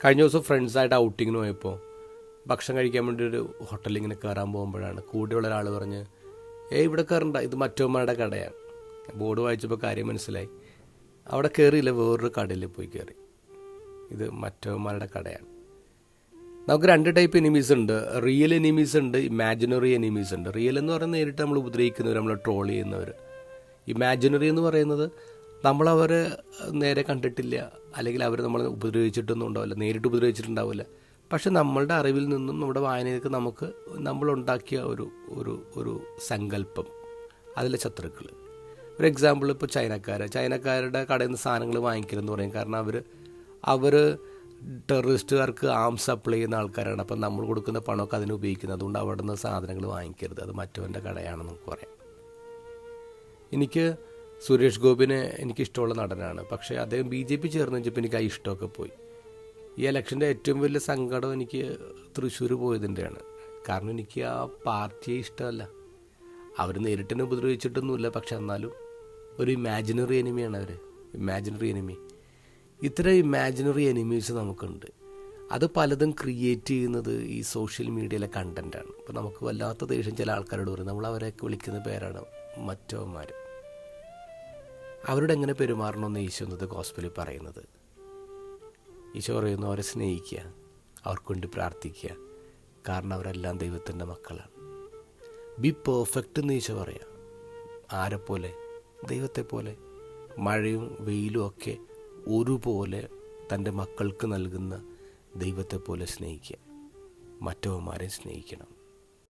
കഴിഞ്ഞ ദിവസം ഫ്രണ്ട്സായിട്ട് ഔട്ടിങ്ങിന് പോയപ്പോൾ ഭക്ഷണം കഴിക്കാൻ വേണ്ടി ഒരു ഹോട്ടലിൽ ഇങ്ങനെ കയറാൻ പോകുമ്പോഴാണ് കൂടെയുള്ള ഒരാൾ പറഞ്ഞ് ഏ ഇവിടെ കയറണ്ട ഇത് മറ്റവന്മാരുടെ കടയാണ്. ബോർഡ് വായിച്ചപ്പോൾ കാര്യം മനസ്സിലായി. അവിടെ കയറിയില്ല വേറൊരു കടയിൽ പോയി കയറി ഇത് മറ്റവന്മാരുടെ കടയാണ്. നമുക്ക് രണ്ട് ടൈപ്പ് എനിമീസ് ഉണ്ട്. റിയൽ എനിമീസ് ഉണ്ട് ഇമാജിനറി എനിമീസ് ഉണ്ട്. റിയൽ എന്ന് പറയുന്നത് നേരിട്ട് നമ്മൾ ഉപദ്രവിക്കുന്നവർ നമ്മൾ ട്രോൾ ചെയ്യുന്നവർ ഇമാജിനറി എന്ന് പറയുന്നത് നമ്മളവരെ നേരെ കണ്ടിട്ടില്ല. അല്ലെങ്കിൽ അവർ നമ്മൾ ഉപദ്രവിച്ചിട്ടൊന്നും ഉണ്ടാവില്ല നേരിട്ട് ഉപദ്രവിച്ചിട്ടുണ്ടാവില്ല. പക്ഷെ നമ്മളുടെ അറിവിൽ നിന്നും നമ്മുടെ വായനയിലേക്ക് നമുക്ക് നമ്മളുണ്ടാക്കിയ ഒരു ഒരു ഒരു സങ്കല്പം. അതിലെ ശത്രുക്കൾ ഒരു എക്സാമ്പിൾ ഇപ്പോൾ ചൈനക്കാർ ചൈനക്കാരുടെ കടയിൽ നിന്ന് സാധനങ്ങൾ വാങ്ങിക്കരുതെന്ന് പറയും. കാരണം അവർ അവർ ടെററിസ്റ്റുകാർക്ക് ആംസ് സപ്ലൈ ചെയ്യുന്ന ആൾക്കാരാണ്. അപ്പം നമ്മൾ കൊടുക്കുന്ന പണമൊക്കെ അതിന് ഉപയോഗിക്കുന്നത്. അതുകൊണ്ട് അവിടെ നിന്ന് സാധനങ്ങൾ വാങ്ങിക്കരുത്. അത് മറ്റവന്റെ കടയാണെന്ന് നമുക്ക് പറയാം. എനിക്ക് സുരേഷ് ഗോപിനെ എനിക്കിഷ്ടമുള്ള നടനാണ്. പക്ഷേ അദ്ദേഹം ബി ജെ പി ചേർന്ന് എനിക്ക് ആ ഇഷ്ടമൊക്കെ പോയി. ഈ ഇലക്ഷന്റെ ഏറ്റവും വലിയ സങ്കടം എനിക്ക് തൃശ്ശൂർ പോയതിന്റെയാണ്. കാരണം എനിക്ക് ആ പാർട്ടിയെ ഇഷ്ടമല്ല. അവർ നേരിട്ടിനെ ഉപദ്രവിച്ചിട്ടൊന്നുമില്ല. പക്ഷെ എന്നാലും ഒരു ഇമാജിനറി എനിമിയാണ് അവർ ഇമാജിനറി എനിമി ഇത്ര ഇമാജിനറി എനിമീസ് നമുക്കുണ്ട്. അത് പലതും ക്രിയേറ്റ് ചെയ്യുന്നത് ഈ സോഷ്യൽ മീഡിയയിലെ കണ്ടന്റാണ് ഇപ്പോൾ നമുക്ക് വല്ലാത്ത ദേഷ്യം ചില ആൾക്കാരോട് പറയും. നമ്മൾ അവരെയൊക്കെ വിളിക്കുന്ന പേരാണ് മറ്റവന്മാർ അവരോട് എങ്ങനെ പെരുമാറണമെന്ന് ഈശോ എന്നത് ഗോസ്പലിൽ പറയുന്നത്? ഈശോ പറയുന്നു അവരെ സ്നേഹിക്കുക അവർക്ക് വേണ്ടി പ്രാർത്ഥിക്കുക. കാരണം അവരെല്ലാം ദൈവത്തിന്റെ മക്കളാണ്. ബി പെർഫെക്റ്റ് എന്ന് ഈശോ പറയാം. ആരെപ്പോലെ? ദൈവത്തെ പോലെ മഴയും വെയിലും ഒക്കെ ഒരുപോലെ തന്റെ മക്കൾക്ക് നൽകുന്ന ദൈവത്തെ പോലെ സ്നേഹിക്കുക. മറ്റവന്മാരെ സ്നേഹിക്കണം.